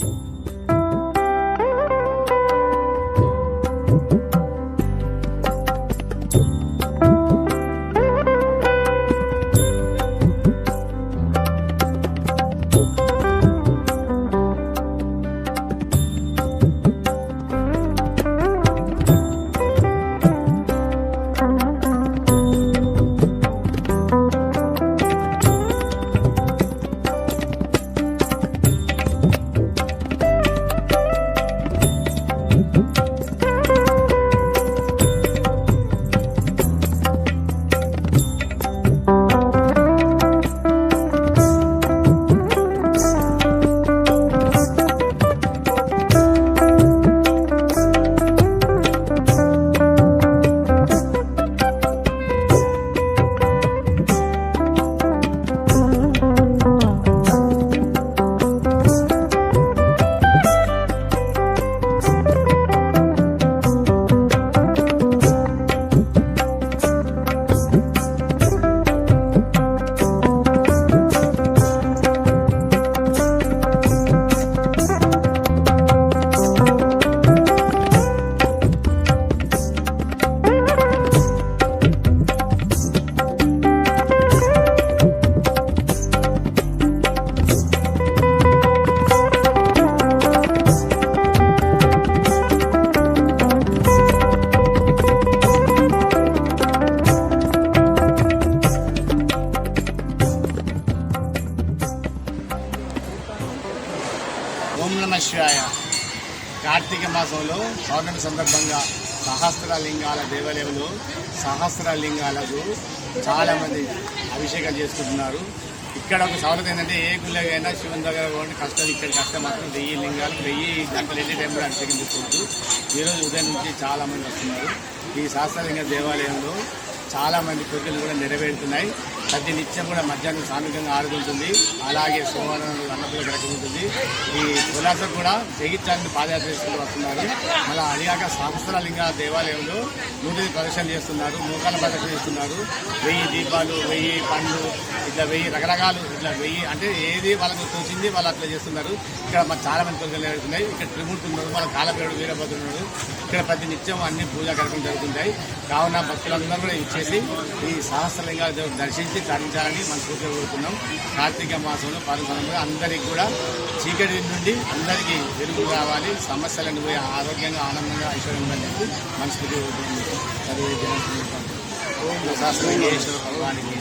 you శివాయ కార్తీక మాసంలో పౌర్ణమి సందర్భంగా సహస్ర లింగాల దేవాలయంలో సహస్ర లింగాలకు చాలామంది అభిషేకం చేసుకుంటున్నారు. ఇక్కడ ఒక సౌలత ఏంటంటే ఏ గుళ్ళకైనా శివుని దగ్గర పోండి కష్టం ఇక్కడ కష్టం మాత్రం వెయ్యి లింగాలు వెయ్యి గంటలు ఎన్ని టైంలో అభిషేకం చేసుకోవచ్చు ఈరోజు ఉదయం నుంచి చాలామంది వస్తున్నారు. ఈ సహస్రలింగ దేవాలయంలో చాలామంది కోరికలు కూడా నెరవేరుతున్నాయి. ప్రతి నిత్యం కూడా మధ్యాహ్నం సానుకంగా ఆడుకుంటుంది. అలాగే సోమవారం అన్నపూల గడక ఈ కులాస కూడా జగిత్యాన్ని పాదయాత్ర చేసుకుంటూ వస్తున్నారు. మళ్ళీ అదిగాక సహస్రలింగ దేవాలయంలో నూటిని ప్రదర్శన చేస్తున్నారు. నూకాల ప్రదర్శన చేస్తున్నారు. వెయ్యి దీపాలు వెయ్యి పండ్లు ఇట్లా వెయ్యి రకరకాలు ఇట్లా వెయ్యి అంటే ఏది వాళ్ళకి తోచింది వాళ్ళు అట్లా చేస్తున్నారు. ఇక్కడ మాకు చాలా మంది తొలగలు జరుగుతున్నాయి. ఇక్కడ త్రిమూర్తి ఉన్నారు వాళ్ళ కాలపేరుడు వీరభద్రుడు ఇక్కడ ప్రతి నిత్యం అన్ని పూజా కార్యక్రమం జరుగుతుంటాయి. కావున భక్తులందరూ కూడా ఇచ్చేసి ఈ సహస్రలింగాల దేవుడు సాధించాలని తరించాలని మనస్ఫూర్తిగా కోరుతున్నాం కార్తీక మాసంలో పాల్గొనగా అందరికీ కూడా చీకటి నుండి అందరికీ వెలుగు రావాలి. సమస్యలను పోయి ఆరోగ్యంగా ఆనందంగా ఐశ్వర్యంగా చెప్పి మనస్ఫూర్తిగా కోరుతున్నాం చదివే ఓం భగవానికి